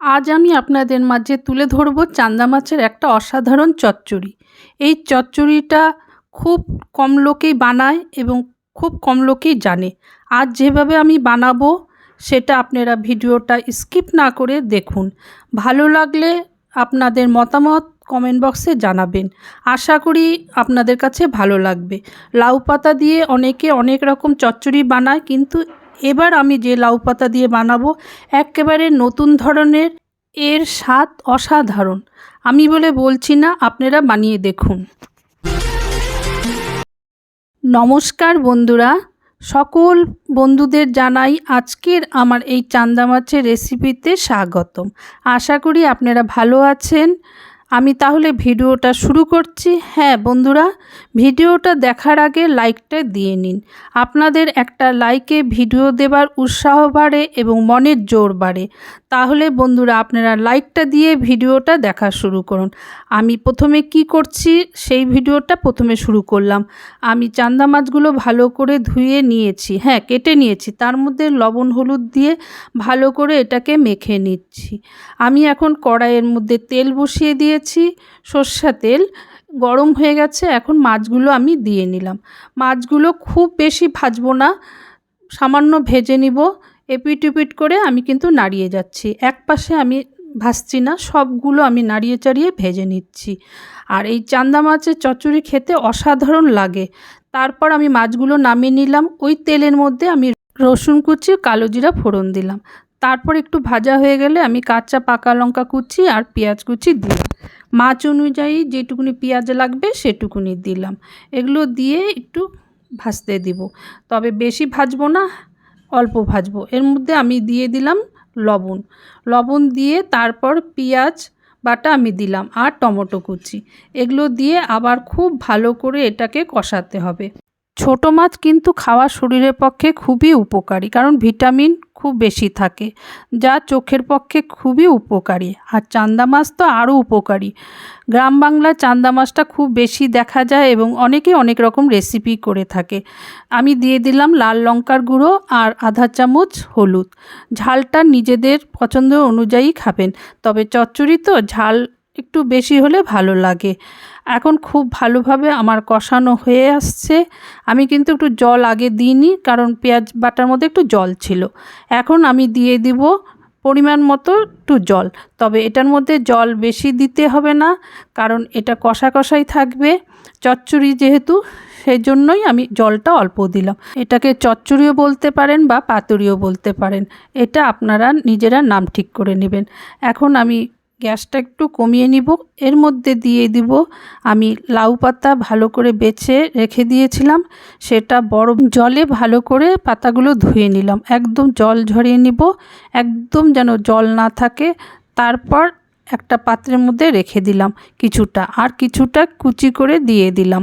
আজ আমি আপনাদের মাঝে তুলে ধরব চান্দা মাছের একটা অসাধারণ চচ্চড়ি। এই চচ্চড়িটা খুব কম লোকেই বানায় এবং খুব কম লোকেই জানে। আজ যেভাবে আমি বানাবো, সেটা আপনারা ভিডিওটা স্কিপ না করে দেখুন। ভালো লাগলে আপনাদের মতামত কমেন্ট বক্সে জানাবেন। আশা করি আপনাদের কাছে ভালো লাগবে। লাউ পাতা দিয়ে অনেকে অনেক রকম চচ্চড়ি বানায়, কিন্তু এবার আমি যে লাউ পাতা দিয়ে বানাবো, একেবারে নতুন ধরনের, এর স্বাদ অসাধারণ। আমি বলে বলছি না, আপনারা বানিয়ে দেখুন। নমস্কার বন্ধুরা, সকল বন্ধুদের জানাই আজকের আমার এই চান্দা মাছের রেসিপিতে স্বাগতম। আশা করি আপনারা ভালো আছেন। আমি তাহলে ভিডিওটা শুরু করছি। হ্যাঁ বন্ধুরা, ভিডিওটা দেখার আগে লাইকটা দিয়ে নিন। আপনাদের একটা লাইকে ভিডিও দেবার উৎসাহ বাড়ে এবং মনের জোর বাড়ে। তাহলে বন্ধুরা আপনারা লাইকটা দিয়ে ভিডিওটা দেখা শুরু করুন। আমি প্রথমে কি করছি, সেই ভিডিওটা প্রথমে শুরু করলাম। আমি চান্দা মাছগুলো ভালো করে ধুয়ে নিয়েছি হ্যাঁ কেটে নিয়েছি। তার মধ্যে লবণ, হলুদ দিয়ে ভালো করে এটাকে মেখে নিচ্ছি। আমি এখন কড়াইয়ের মধ্যে তেল বসিয়ে দিয়েছি সর্ষা তেল গরম হয়ে গেছে, এখন মাছগুলো আমি দিয়ে নিলাম। মাছগুলো খুব বেশি ভাজবো না, সামান্য ভেজে নিব। এপিট উপিট করে আমি কিন্তু নাড়িয়ে যাচ্ছি। এক পাশে আমি ভাজছি না, সবগুলো আমি নাড়িয়ে চাড়িয়ে ভেজে নিচ্ছি। আর এই চান্দা মাছের চচ্চড়ি খেতে অসাধারণ লাগে। তারপর আমি মাছগুলো নামিয়ে নিলাম, ওই তেলের মধ্যে আমি রসুন কুচি, কালো জিরা ফোড়ন দিলাম। তারপর একটু ভাজা হয়ে গেলে আমি কাঁচা পাকা লঙ্কা কুচি আর পেঁয়াজ কুচি দিলাম। মাছ অনুযায়ী যেটুকুনি পেঁয়াজ লাগবে সেটুকুনি দিলাম। এগুলো দিয়ে একটু ভাজতে দিব। তবে বেশি ভাজবো না অল্প ভাজবো। এর মধ্যে আমি দিয়ে দিলাম লবণ। লবণ দিয়ে তারপর পেঁয়াজ বাটা আমি দিলাম আর টমেটো কুচি। এগুলো দিয়ে আবার খুব ভালো করে এটাকে কষাতে হবে। ছোট মাছ কিন্তু খাওয়া শরীরের পক্ষে খুবই উপকারী, কারণ ভিটামিন খুব বেশি থাকে, যা চোখের পক্ষে খুবই উপকারী। আর চান্দা মাছ তো আরও উপকারী। গ্রাম বাংলায় চান্দা মাছটা খুব বেশি দেখা যায় এবং অনেকে অনেক রকম রেসিপি করে থাকে। আমি দিয়ে দিলাম লাল লঙ্কার গুঁড়ো আর আধা চামচ হলুদ। ঝালটা নিজেদের পছন্দ অনুযায়ী খাবেন, তবে চচ্চড়ি তো ঝাল একটু বেশি হলে ভালো লাগে। এখন খুব ভালোভাবে আমার কষানো হয়ে আসছে। আমি কিন্তু একটু জল আগে দিইনি, কারণ পেঁয়াজ বাটার মধ্যে একটু জল ছিল। এখন আমি দিয়ে দিব পরিমাণ মতো একটু জল। তবে এটার মধ্যে জল বেশি দিতে হবে না, কারণ এটা কষা কষাই থাকবে। চচ্চড়ি যেহেতু, সেই জন্যই আমি জলটা অল্প দিলাম। এটাকে চচ্চড়িও বলতে পারেন বা পাতুরিও বলতে পারেন। এটা আপনারা নিজেরা নাম ঠিক করে নেবেন। এখন আমি গ্যাসটা একটু কমিয়ে নিব। এর মধ্যে দিয়ে দিব। আমি লাউ পাতা ভালো করে বেছে রেখে দিয়েছিলাম। সেটা বড় জলে ভালো করে পাতাগুলো ধুয়ে নিলাম। একদম জল ঝরিয়ে নিব। একদম যেন জল না থাকে। তারপর একটা পাত্রের মধ্যে রেখে দিলাম কিছুটা আর কিছুটা কুচি করে দিয়ে দিলাম।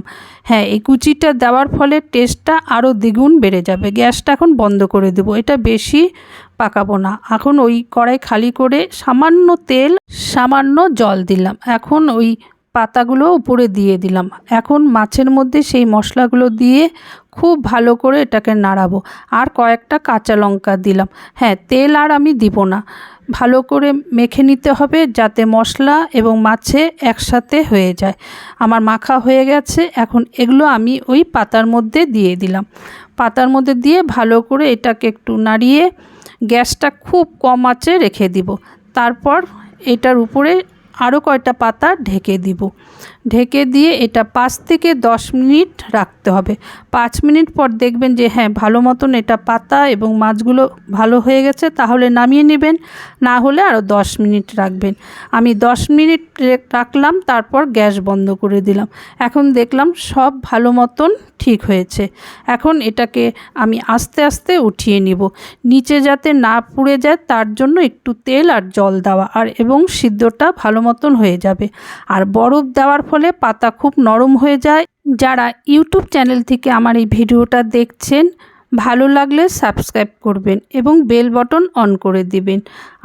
হ্যাঁ এই কুচিটা দেওয়ার ফলে টেস্টটা আরও দ্বিগুণ বেড়ে যাবে। গ্যাসটা এখন বন্ধ করে দেব, এটা বেশি পাকাবো না। এখন ওই কড়াই খালি করে সামান্য তেল, সামান্য জল দিলাম। এখন ওই পাতাগুলো উপরে দিয়ে দিলাম। এখন মাছের মধ্যে সেই মশলাগুলো দিয়ে খুব ভালো করে এটাকে নাড়াবো। আর কয়েকটা কাঁচা লঙ্কা দিলাম। হ্যাঁ তেল আর আমি দিব না। ভালো করে মেখে নিতে হবে যাতে মশলা এবং মাছে একসাথে হয়ে যায়। আমার মাখা হয়ে গেছে। এখন এগুলো আমি ওই পাতার মধ্যে দিয়ে দিলাম। পাতার মধ্যে দিয়ে ভালো করে এটাকে একটু নাড়িয়ে গ্যাসটা খুব কম আঁচে রেখে দিব। তারপর এটার উপরে আরও কয়টা পাতা ঢেকে দিব। ঢেকে দিয়ে এটা পাঁচ থেকে দশ মিনিট রাখতে হবে। পাঁচ মিনিট পর দেখবেন যে হ্যাঁ ভালো মতন এটা পাতা এবং মাছগুলো ভালো হয়ে গেছে, তাহলে নামিয়ে নেবেন। না হলে আরও দশ মিনিট রাখবেন। আমি দশ মিনিট রাখলাম, তারপর গ্যাস বন্ধ করে দিলাম। এখন দেখলাম সব ভালো মতন ঠিক হয়েছে। এখন এটাকে আমি আস্তে আস্তে উঠিয়ে নিব। নিচে যাতে না পুড়ে যায়, তার জন্য একটু তেল আর জল দেওয়া, আর এবং সিদ্ধটা ভালো মতন হয়ে যাবে। আর বরফ দেওয়ার ফলে পাতা খুব নরম হয়ে যায়। যারা ইউটিউব চ্যানেল থেকে আমার এই ভিডিওটা দেখছেন, ভালো লাগলে সাবস্ক্রাইব করবেন এবং বেল বটন অন করে দিবেন।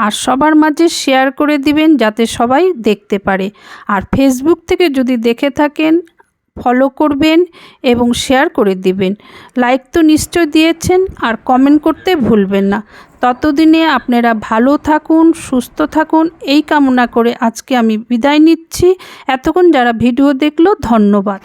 আর সবার মাঝে শেয়ার করে দিবেন যাতে সবাই দেখতে পারে। আর ফেসবুক থেকে যদি দেখে থাকেন ফলো করবেন এবং শেয়ার করে দিবেন। লাইক তো নিশ্চয় দিয়েছেন আর কমেন্ট করতে ভুলবেন না। ততদিনে আপনারা ভালো থাকুন, সুস্থ থাকুন। এই কামনা করে আজকে আমি বিদায় নিচ্ছি। এতক্ষণ যারা ভিডিও দেখল, ধন্যবাদ।